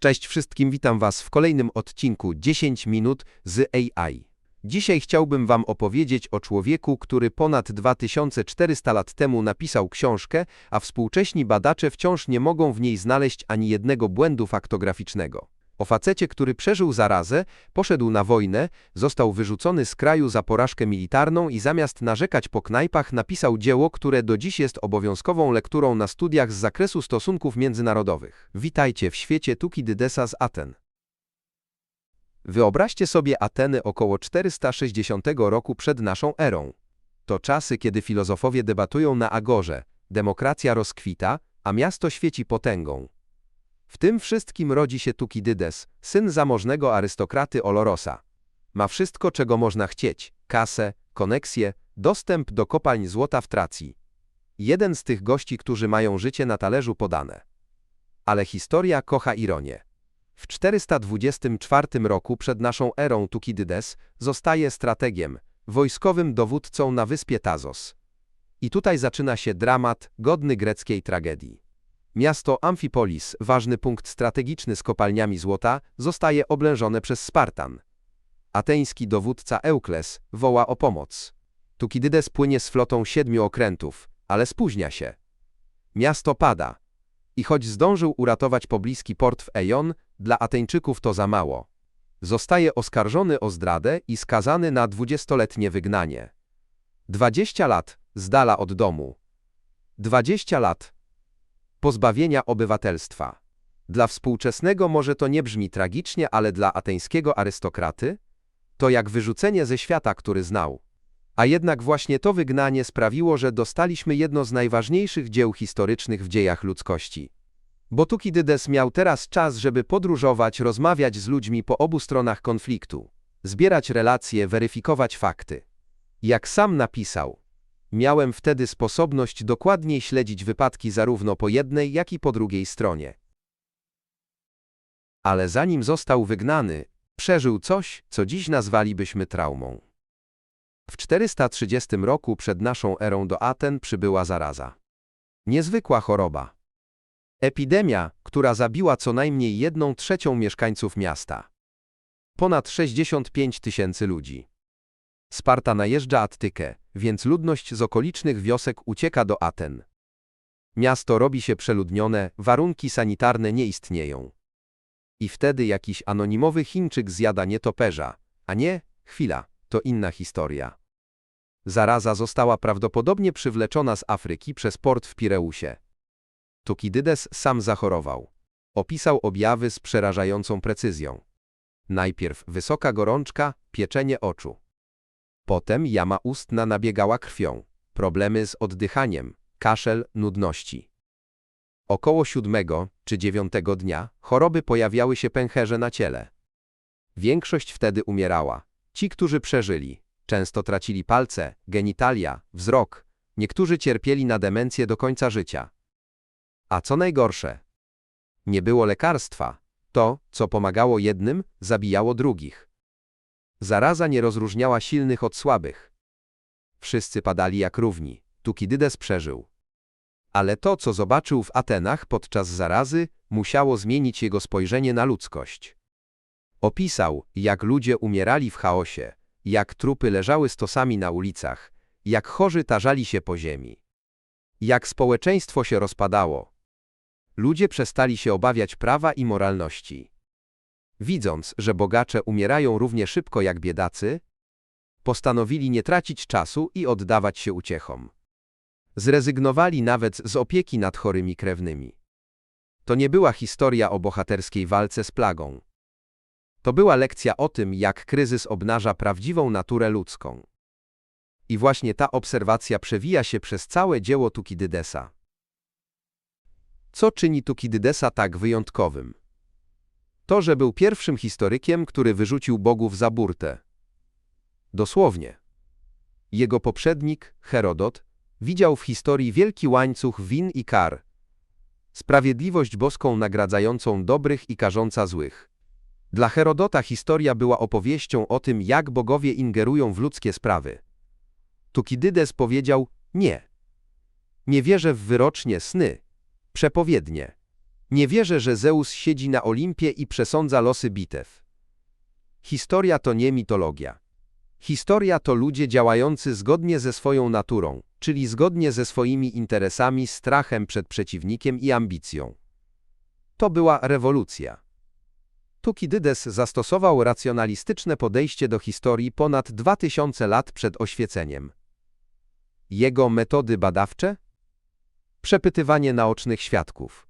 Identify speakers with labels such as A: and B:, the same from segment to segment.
A: Cześć wszystkim, witam Was w kolejnym odcinku 10 minut z AI. Dzisiaj chciałbym Wam opowiedzieć o człowieku, który ponad 2400 lat temu napisał książkę, a współcześni badacze wciąż nie mogą w niej znaleźć ani jednego błędu faktograficznego. O facecie, który przeżył zarazę, poszedł na wojnę, został wyrzucony z kraju za porażkę militarną i zamiast narzekać po knajpach napisał dzieło, które do dziś jest obowiązkową lekturą na studiach z zakresu stosunków międzynarodowych. Witajcie w świecie Tukidydesa z Aten. Wyobraźcie sobie Ateny około 460 roku przed naszą erą. To czasy, kiedy filozofowie debatują na agorze, demokracja rozkwita, a miasto świeci potęgą. W tym wszystkim rodzi się Tukidydes, syn zamożnego arystokraty Olorosa. Ma wszystko, czego można chcieć: kasę, koneksję, dostęp do kopalń złota w Tracji. Jeden z tych gości, którzy mają życie na talerzu podane. Ale historia kocha ironię. W 424 roku przed naszą erą Tukidydes zostaje strategiem, wojskowym dowódcą na wyspie Tazos. I tutaj zaczyna się dramat godny greckiej tragedii. Miasto Amphipolis, ważny punkt strategiczny z kopalniami złota, zostaje oblężone przez Spartan. Ateński dowódca Eukles woła o pomoc. Tukidydes płynie z flotą siedmiu okrętów, ale spóźnia się. Miasto pada. I choć zdążył uratować pobliski port w Eion, dla Ateńczyków to za mało. Zostaje oskarżony o zdradę i skazany na dwudziestoletnie wygnanie. Dwadzieścia lat z dala od domu. Dwadzieścia lat pozbawienia obywatelstwa. Dla współczesnego może to nie brzmi tragicznie, ale dla ateńskiego arystokraty to jak wyrzucenie ze świata, który znał. A jednak właśnie to wygnanie sprawiło, że dostaliśmy jedno z najważniejszych dzieł historycznych w dziejach ludzkości. Bo Tukidydes miał teraz czas, żeby podróżować, rozmawiać z ludźmi po obu stronach konfliktu, zbierać relacje, weryfikować fakty. Jak sam napisał, Miałem wtedy sposobność dokładniej śledzić wypadki zarówno po jednej, jak i po drugiej stronie. Ale zanim został wygnany, przeżył coś, co dziś nazwalibyśmy traumą. W 430 roku przed naszą erą do Aten przybyła zaraza. Niezwykła choroba. Epidemia, która zabiła co najmniej jedną trzecią mieszkańców miasta. Ponad 65 tysięcy ludzi. Sparta najeżdża Attykę, więc ludność z okolicznych wiosek ucieka do Aten. Miasto robi się przeludnione, warunki sanitarne nie istnieją. I wtedy jakiś anonimowy Chińczyk zjada nietoperza, a nie, chwila, to inna historia. Zaraza została prawdopodobnie przywleczona z Afryki przez port w Pireusie. Tukidydes sam zachorował. Opisał objawy z przerażającą precyzją. Najpierw wysoka gorączka, pieczenie oczu. Potem jama ustna nabiegała krwią, problemy z oddychaniem, kaszel, nudności. Około siódmego czy dziewiątego dnia choroby pojawiały się pęcherze na ciele. Większość wtedy umierała. Ci, którzy przeżyli, często tracili palce, genitalia, wzrok, niektórzy cierpieli na demencję do końca życia. A co najgorsze, nie było lekarstwa. To, co pomagało jednym, zabijało drugich. Zaraza nie rozróżniała silnych od słabych. Wszyscy padali jak równi. Tukidydes przeżył. Ale to, co zobaczył w Atenach podczas zarazy, musiało zmienić jego spojrzenie na ludzkość. Opisał, jak ludzie umierali w chaosie, jak trupy leżały stosami na ulicach, jak chorzy tarzali się po ziemi. Jak społeczeństwo się rozpadało. Ludzie przestali się obawiać prawa i moralności. Widząc, że bogacze umierają równie szybko jak biedacy, postanowili nie tracić czasu i oddawać się uciechom. Zrezygnowali nawet z opieki nad chorymi krewnymi. To nie była historia o bohaterskiej walce z plagą. To była lekcja o tym, jak kryzys obnaża prawdziwą naturę ludzką. I właśnie ta obserwacja przewija się przez całe dzieło Tukidydesa. Co czyni Tukidydesa tak wyjątkowym? To, że był pierwszym historykiem, który wyrzucił bogów za burtę. Dosłownie. Jego poprzednik, Herodot, widział w historii wielki łańcuch win i kar. Sprawiedliwość boską nagradzającą dobrych i karząca złych. Dla Herodota historia była opowieścią o tym, jak bogowie ingerują w ludzkie sprawy. Tukidydes powiedział, nie. Nie wierzę w wyrocznie sny, przepowiednie. Nie wierzę, że Zeus siedzi na Olimpie i przesądza losy bitew. Historia to nie mitologia. Historia to ludzie działający zgodnie ze swoją naturą, czyli zgodnie ze swoimi interesami, strachem przed przeciwnikiem i ambicją. To była rewolucja. Tukidydes zastosował racjonalistyczne podejście do historii ponad 2000 lat przed oświeceniem. Jego metody badawcze? Przepytywanie naocznych świadków,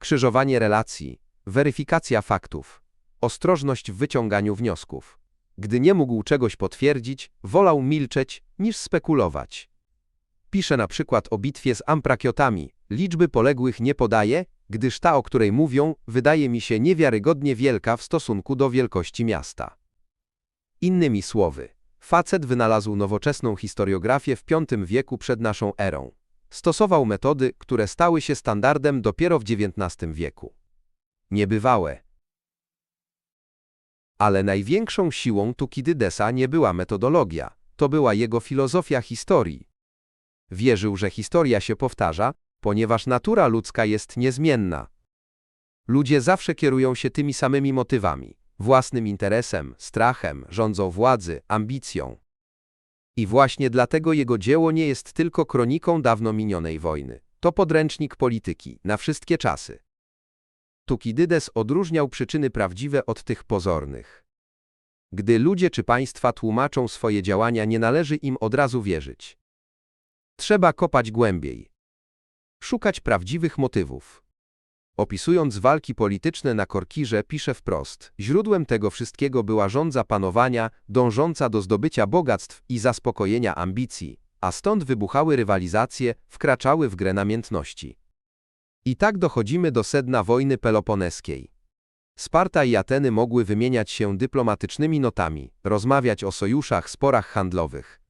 A: krzyżowanie relacji, weryfikacja faktów, ostrożność w wyciąganiu wniosków. Gdy nie mógł czegoś potwierdzić, wolał milczeć niż spekulować. Pisze na przykład o bitwie z Amprakiotami. Liczby poległych nie podaje, gdyż ta, o której mówią, wydaje mi się niewiarygodnie wielka w stosunku do wielkości miasta. Innymi słowy, facet wynalazł nowoczesną historiografię w V wieku przed naszą erą. Stosował metody, które stały się standardem dopiero w XIX wieku. Niebywałe. Ale największą siłą Tukidydesa nie była metodologia, to była jego filozofia historii. Wierzył, że historia się powtarza, ponieważ natura ludzka jest niezmienna. Ludzie zawsze kierują się tymi samymi motywami własnym interesem, strachem, rządzą władzy, ambicją. I właśnie dlatego jego dzieło nie jest tylko kroniką dawno minionej wojny. To podręcznik polityki na wszystkie czasy. Tukidydes odróżniał przyczyny prawdziwe od tych pozornych. Gdy ludzie czy państwa tłumaczą swoje działania, nie należy im od razu wierzyć. Trzeba kopać głębiej. Szukać prawdziwych motywów. Opisując walki polityczne na Korkirze, pisze wprost: Źródłem tego wszystkiego była rządza panowania, dążąca do zdobycia bogactw i zaspokojenia ambicji, a stąd wybuchały rywalizacje, wkraczały w grę namiętności. I tak dochodzimy do sedna wojny peloponeskiej. Sparta i Ateny mogły wymieniać się dyplomatycznymi notami, rozmawiać o sojuszach, sporach handlowych.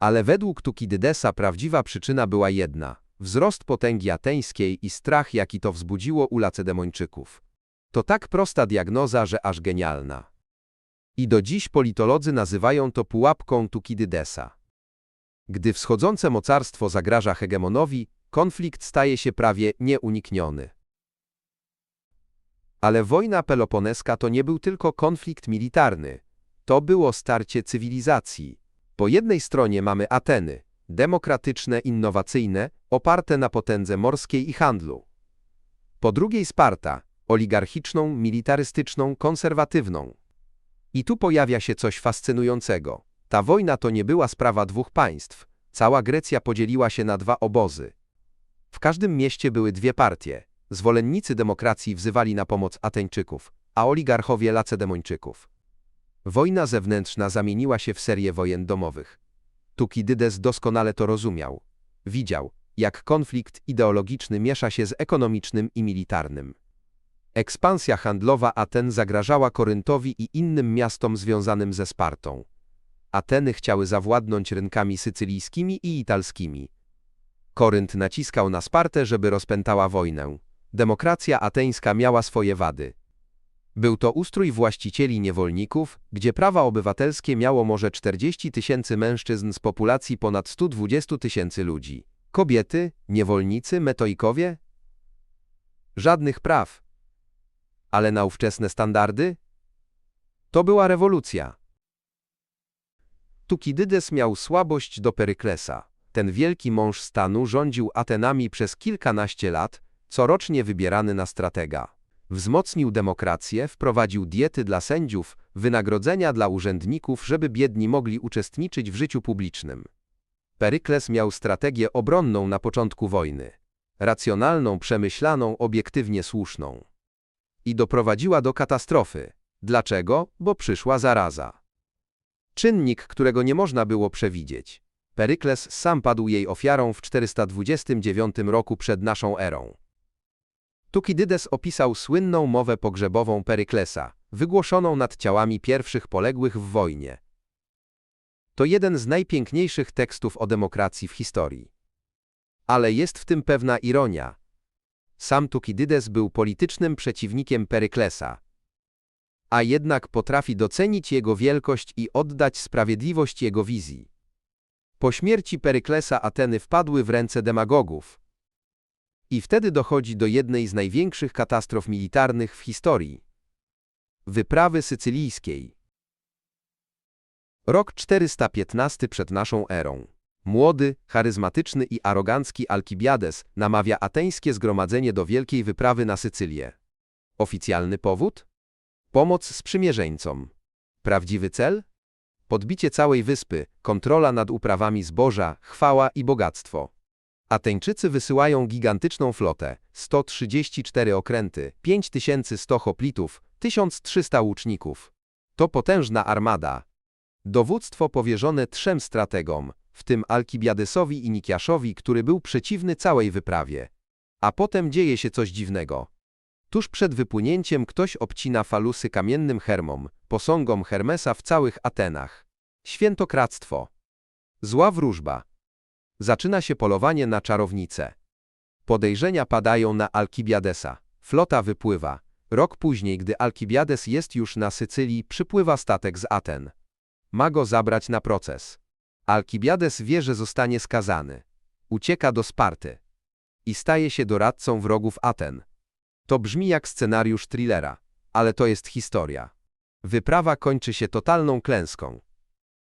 A: Ale według Tukidydesa prawdziwa przyczyna była jedna – wzrost potęgi ateńskiej i strach, jaki to wzbudziło u Lacedemończyków. To tak prosta diagnoza, że aż genialna. I do dziś politolodzy nazywają to pułapką Tukidydesa. Gdy wschodzące mocarstwo zagraża hegemonowi, konflikt staje się prawie nieunikniony. Ale wojna peloponeska to nie był tylko konflikt militarny. To było starcie cywilizacji. Po jednej stronie mamy Ateny, demokratyczne, innowacyjne, oparte na potędze morskiej i handlu. Po drugiej Sparta, oligarchiczną, militarystyczną, konserwatywną. I tu pojawia się coś fascynującego. Ta wojna to nie była sprawa dwóch państw. Cała Grecja podzieliła się na dwa obozy. W każdym mieście były dwie partie. Zwolennicy demokracji wzywali na pomoc Ateńczyków, a oligarchowie Lacedemończyków. Wojna zewnętrzna zamieniła się w serię wojen domowych. Tukidydes doskonale to rozumiał. Widział, jak konflikt ideologiczny miesza się z ekonomicznym i militarnym. Ekspansja handlowa Aten zagrażała Koryntowi i innym miastom związanym ze Spartą. Ateny chciały zawładnąć rynkami sycylijskimi i italskimi. Korynt naciskał na Spartę, żeby rozpętała wojnę. Demokracja ateńska miała swoje wady. Był to ustrój właścicieli niewolników, gdzie prawa obywatelskie miało może 40 tysięcy mężczyzn z populacji ponad 120 tysięcy ludzi. Kobiety, niewolnicy, metoikowie? Żadnych praw. Ale na ówczesne standardy? To była rewolucja. Tukidydes miał słabość do Peryklesa. Ten wielki mąż stanu rządził Atenami przez kilkanaście lat, corocznie wybierany na stratega. Wzmocnił demokrację, wprowadził diety dla sędziów, wynagrodzenia dla urzędników, żeby biedni mogli uczestniczyć w życiu publicznym. Perykles miał strategię obronną na początku wojny. Racjonalną, przemyślaną, obiektywnie słuszną. I doprowadziła do katastrofy. Dlaczego? Bo przyszła zaraza. Czynnik, którego nie można było przewidzieć. Perykles sam padł jej ofiarą w 429 roku przed naszą erą. Tukidydes opisał słynną mowę pogrzebową Peryklesa, wygłoszoną nad ciałami pierwszych poległych w wojnie. To jeden z najpiękniejszych tekstów o demokracji w historii. Ale jest w tym pewna ironia. Sam Tukidydes był politycznym przeciwnikiem Peryklesa, a jednak potrafi docenić jego wielkość i oddać sprawiedliwość jego wizji. Po śmierci Peryklesa Ateny wpadły w ręce demagogów, I wtedy dochodzi do jednej z największych katastrof militarnych w historii. Wyprawy sycylijskiej. Rok 415 przed naszą erą. Młody, charyzmatyczny i arogancki Alkibiades namawia ateńskie zgromadzenie do wielkiej wyprawy na Sycylię. Oficjalny powód? Pomoc sprzymierzeńcom. Prawdziwy cel? Podbicie całej wyspy, kontrola nad uprawami zboża, chwała i bogactwo. Ateńczycy wysyłają gigantyczną flotę, 134 okręty, 5100 hoplitów, 1300 łuczników. To potężna armada. Dowództwo powierzone trzem strategom, w tym Alkibiadesowi i Nikiaszowi, który był przeciwny całej wyprawie. A potem dzieje się coś dziwnego. Tuż przed wypłynięciem ktoś obcina falusy kamiennym hermom, posągom Hermesa w całych Atenach. Świętokradztwo. Zła wróżba. Zaczyna się polowanie na czarownicę. Podejrzenia padają na Alkibiadesa. Flota wypływa. Rok później, gdy Alkibiades jest już na Sycylii, przypływa statek z Aten. Ma go zabrać na proces. Alkibiades wie, że zostanie skazany. Ucieka do Sparty. I staje się doradcą wrogów Aten. To brzmi jak scenariusz thrillera, ale to jest historia. Wyprawa kończy się totalną klęską.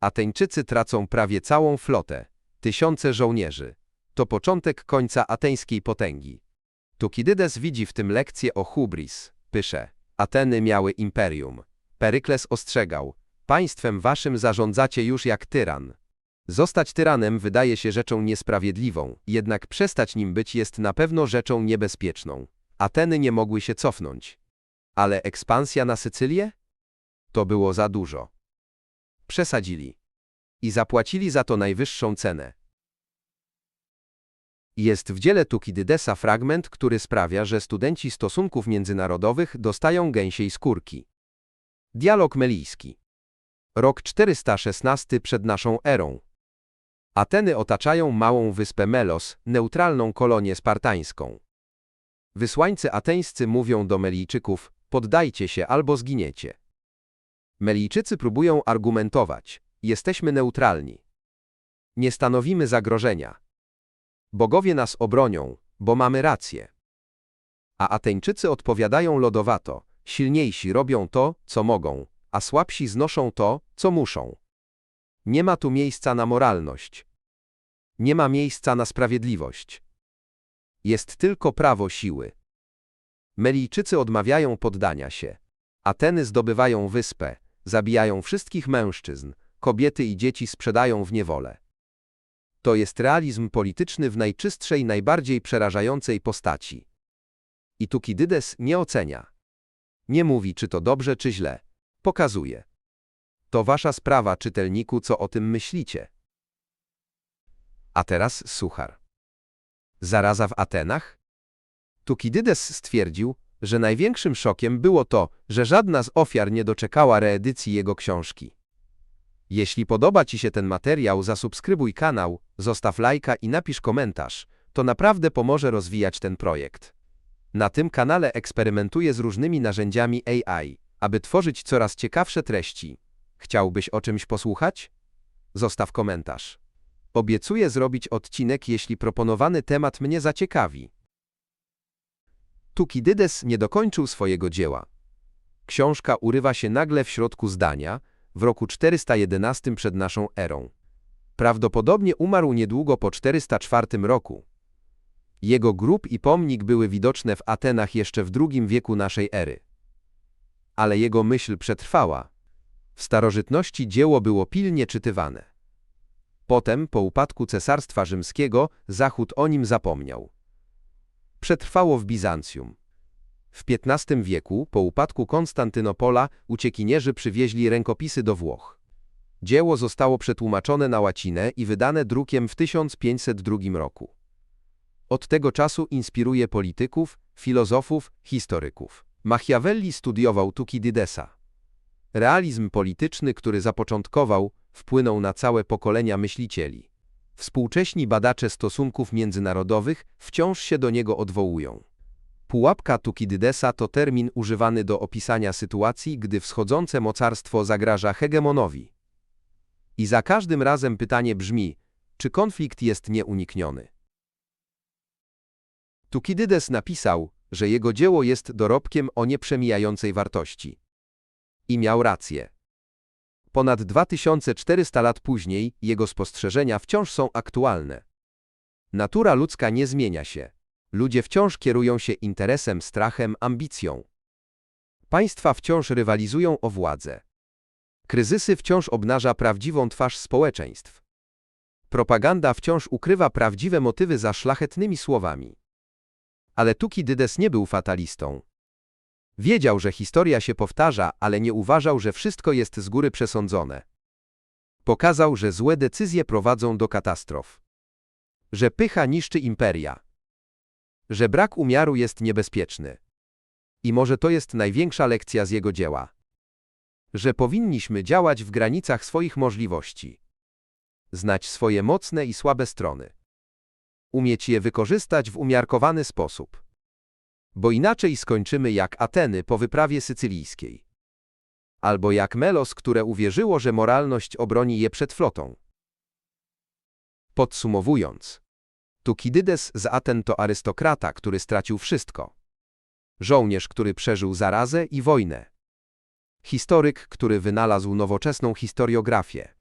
A: Ateńczycy tracą prawie całą flotę, tysiące żołnierzy. To początek końca ateńskiej potęgi. Tukidydes widzi w tym lekcję o hubris, pysze. Ateny miały imperium. Perykles ostrzegał, państwem waszym zarządzacie już jak tyran. Zostać tyranem wydaje się rzeczą niesprawiedliwą, jednak przestać nim być jest na pewno rzeczą niebezpieczną. Ateny nie mogły się cofnąć. Ale ekspansja na Sycylię? To było za dużo. Przesadzili. I zapłacili za to najwyższą cenę. Jest w dziele Tukidydesa fragment, który sprawia, że studenci stosunków międzynarodowych dostają gęsiej skórki. Dialog melijski. Rok 416 przed naszą erą. Ateny otaczają małą wyspę Melos, neutralną kolonię spartańską. Wysłańcy ateńscy mówią do Melijczyków, poddajcie się albo zginiecie. Melijczycy próbują argumentować, jesteśmy neutralni. Nie stanowimy zagrożenia. Bogowie nas obronią, bo mamy rację. A Ateńczycy odpowiadają lodowato, silniejsi robią to, co mogą, a słabsi znoszą to, co muszą. Nie ma tu miejsca na moralność. Nie ma miejsca na sprawiedliwość. Jest tylko prawo siły. Melijczycy odmawiają poddania się. Ateny zdobywają wyspę, zabijają wszystkich mężczyzn, kobiety i dzieci sprzedają w niewolę. To jest realizm polityczny w najczystszej, najbardziej przerażającej postaci. I Tukidydes nie ocenia. Nie mówi, czy to dobrze, czy źle. Pokazuje. To wasza sprawa, czytelniku, co o tym myślicie. A teraz suchar. Zaraza w Atenach? Tukidydes stwierdził, że największym szokiem było to, że żadna z ofiar nie doczekała reedycji jego książki. Jeśli podoba Ci się ten materiał, zasubskrybuj kanał, zostaw lajka i napisz komentarz. To naprawdę pomoże rozwijać ten projekt. Na tym kanale eksperymentuję z różnymi narzędziami AI, aby tworzyć coraz ciekawsze treści. Chciałbyś o czymś posłuchać? Zostaw komentarz. Obiecuję zrobić odcinek, jeśli proponowany temat mnie zaciekawi. Tukidydes nie dokończył swojego dzieła. Książka urywa się nagle w środku zdania, w roku 411 przed naszą erą. Prawdopodobnie umarł niedługo po 404 roku. Jego grób i pomnik były widoczne w Atenach jeszcze w II wieku naszej ery. Ale jego myśl przetrwała. W starożytności dzieło było pilnie czytywane. Potem, po upadku Cesarstwa Rzymskiego, Zachód o nim zapomniał. Przetrwało w Bizancjum. W XV wieku, po upadku Konstantynopola, uciekinierzy przywieźli rękopisy do Włoch. Dzieło zostało przetłumaczone na łacinę i wydane drukiem w 1502 roku. Od tego czasu inspiruje polityków, filozofów, historyków. Machiavelli studiował Tukidydesa. Realizm polityczny, który zapoczątkował, wpłynął na całe pokolenia myślicieli. Współcześni badacze stosunków międzynarodowych wciąż się do niego odwołują. Pułapka Tukidydesa to termin używany do opisania sytuacji, gdy wschodzące mocarstwo zagraża hegemonowi. I za każdym razem pytanie brzmi, czy konflikt jest nieunikniony. Tukidydes napisał, że jego dzieło jest dorobkiem o nieprzemijającej wartości. I miał rację. Ponad 2400 lat później jego spostrzeżenia wciąż są aktualne. Natura ludzka nie zmienia się. Ludzie wciąż kierują się interesem, strachem, ambicją. Państwa wciąż rywalizują o władzę. Kryzysy wciąż obnaża prawdziwą twarz społeczeństw. Propaganda wciąż ukrywa prawdziwe motywy za szlachetnymi słowami. Ale Tukidydes nie był fatalistą. Wiedział, że historia się powtarza, ale nie uważał, że wszystko jest z góry przesądzone. Pokazał, że złe decyzje prowadzą do katastrof. Że pycha niszczy imperia. Że brak umiaru jest niebezpieczny. I może to jest największa lekcja z jego dzieła. Że powinniśmy działać w granicach swoich możliwości. Znać swoje mocne i słabe strony. Umieć je wykorzystać w umiarkowany sposób. Bo inaczej skończymy jak Ateny po wyprawie sycylijskiej. Albo jak Melos, które uwierzyło, że moralność obroni je przed flotą. Podsumowując, Tukidydes z Aten to arystokrata, który stracił wszystko. Żołnierz, który przeżył zarazę i wojnę. Historyk, który wynalazł nowoczesną historiografię.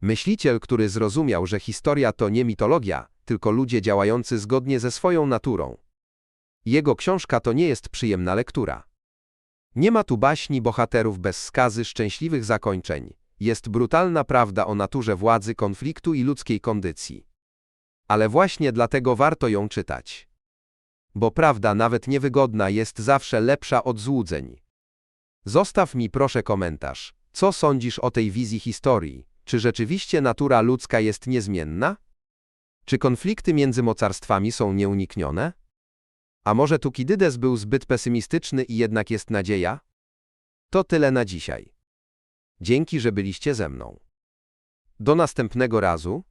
A: Myśliciel, który zrozumiał, że historia to nie mitologia, tylko ludzie działający zgodnie ze swoją naturą. Jego książka to nie jest przyjemna lektura. Nie ma tu baśni bohaterów bez skazy szczęśliwych zakończeń. Jest brutalna prawda o naturze władzy, konfliktu i ludzkiej kondycji. Ale właśnie dlatego warto ją czytać. Bo prawda, nawet niewygodna, jest zawsze lepsza od złudzeń. Zostaw mi proszę komentarz. Co sądzisz o tej wizji historii? Czy rzeczywiście natura ludzka jest niezmienna? Czy konflikty między mocarstwami są nieuniknione? A może Tukidydes był zbyt pesymistyczny i jednak jest nadzieja? To tyle na dzisiaj. Dzięki, że byliście ze mną. Do następnego razu.